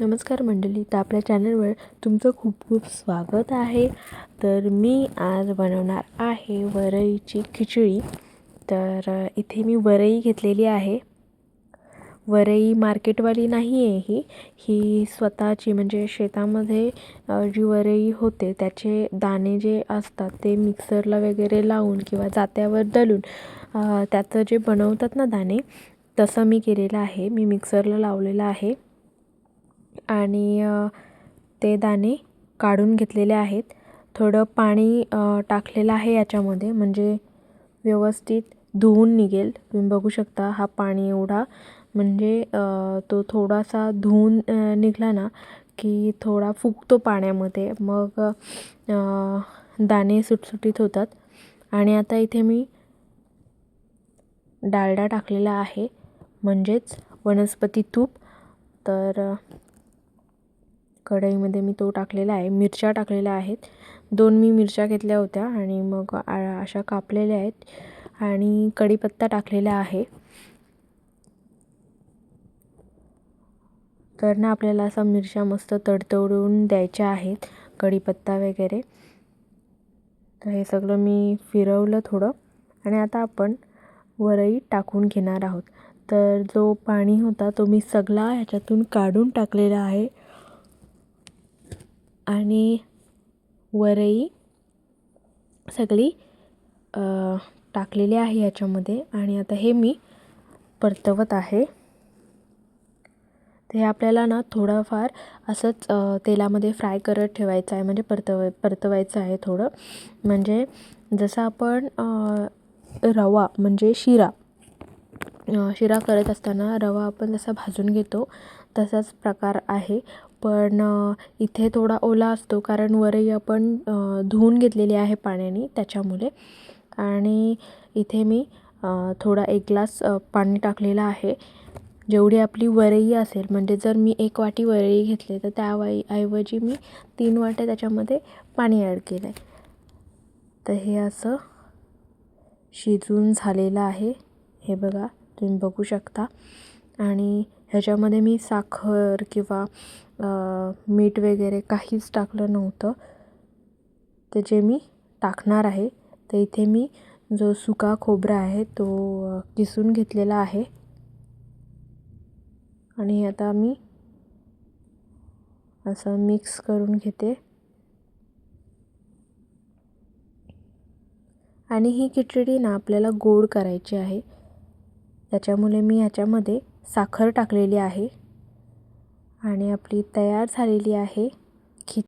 नमस्कार मंडळी तर आपल्या चॅनलवर तुमचं खूप खूप स्वागत आहे. तर मी आज बनवणार आहे वरईची खिचडी. तर इथे मी वरई घेतलेली आहे. वरई मार्केटवाली नाही आहे ही. ही स्वतःची म्हणजे शेतामध्ये जी वरई होते त्याचे दाणे जे असतात ते मिक्सरला वगैरे लावून किंवा जात्यावर दलून त्याचं जे बनवतात ना दाणे तसं मी केलेलं आहे. मी मिक्सरला लावलेलं आहे. आणि ते दाणे काढून घेतलेले आहेत. थोडं पाणी टाकलेलं आहे याच्यामध्ये. म्हणजे व्यवस्थित धुवून निघेल. तुम्ही बघू शकता हा पाणी एवढा. म्हणजे तो थोडासा धुवून निघाला ना की थोडा फुगतो पाण्यामध्ये. मग दाणे सुटसुटीत होतात. आणि आता इथे मी डालडा टाकलेला आहे. म्हणजेच वनस्पती तूप. तर कढईमध्ये मी तो टाकलेला आहे. मिरच्या टाकलेल्या आहेत. दोन मी मिरच्या घेतल्या होत्या आणि मग आ- अशा कापलेल्या आहेत आणि कढीपत्ता टाकलेला आहे. तर ना आपल्याला असा मिरच्या मस्त तडतडून द्यायच्या आहेत कढीपत्ता वगैरे. तर हे सगळं मी फिरवलं थोडं आणि आता आपण वरई टाकून घेणार आहोत. तर जो पाणी होता तो मी सगळा ह्याच्यातून काढून टाकलेला आहे. आणि वरई सगळी टाकलेली आहे याच्यामध्ये. आणि आता हे मी परतवत आहे. ते आपल्याला ना थोडंफार असंच तेलामध्ये फ्राय करत ठेवायचं आहे. म्हणजे परतव परतवायचं आहे थोडं. म्हणजे जसं आपण रवा म्हणजे शिरा शिरा करत असताना रवा आपण जसा भाजून घेतो तसाच प्रकार आहे. पण इथे थोडा ओला असतो कारण वरई आपण धुवून घेतलेली आहे पाण्याने त्याच्यामुळे. आणि इथे मी थोडा एक ग्लास पाणी टाकलेलं आहे. जेवढी आपली वरई असेल म्हणजे जर मी एक वाटी वरई घेतली तर त्या वाई ऐवजी मी तीन वाट्या त्याच्यामध्ये पाणी ॲड केलं आहे तर हे असं शिजून झालेलं आहे. हे बघा तुम्ही बघू शकता. आणि ह्याच्यामध्ये मी साखर किंवा मीठ वगैरे काहीच टाकलं नव्हतं. ते जे मी टाकणार आहे तर इथे मी जो सुका खोबरा आहे तो किसून घेतलेला आहे. आणि आता मी असं मिक्स करून घेते. आणि ही खिचडी ना आपल्याला गोड करायची आहे. त्याच्यामुळे मी ह्याच्यामध्ये साखर टाकलेली आहे आणि आपली तयार झालेली आहे.